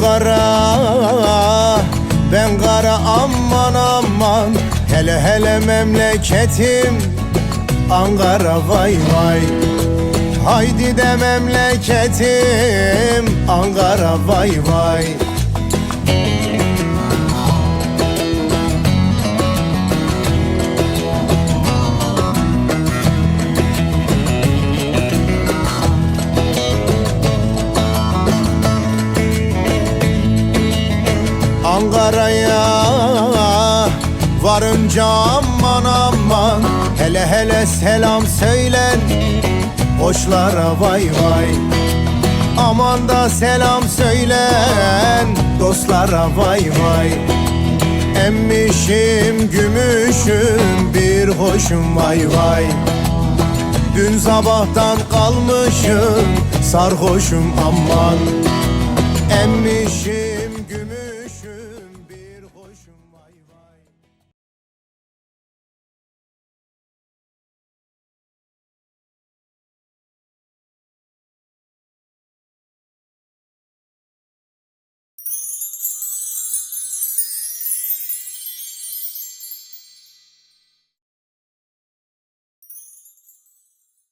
kara Ben kara aman aman. Hele hele memleketim Ankara vay vay. Haydi de memleketim Ankara vay vay Ankara'ya varınca aman aman. Hele hele selam söylen Boşlara vay vay. Aman da selam söylen Dostlara vay vay. Emmişim gümüşüm bir hoşum vay vay. Dün sabahtan kalmışım sarhoşum aman. Emmişim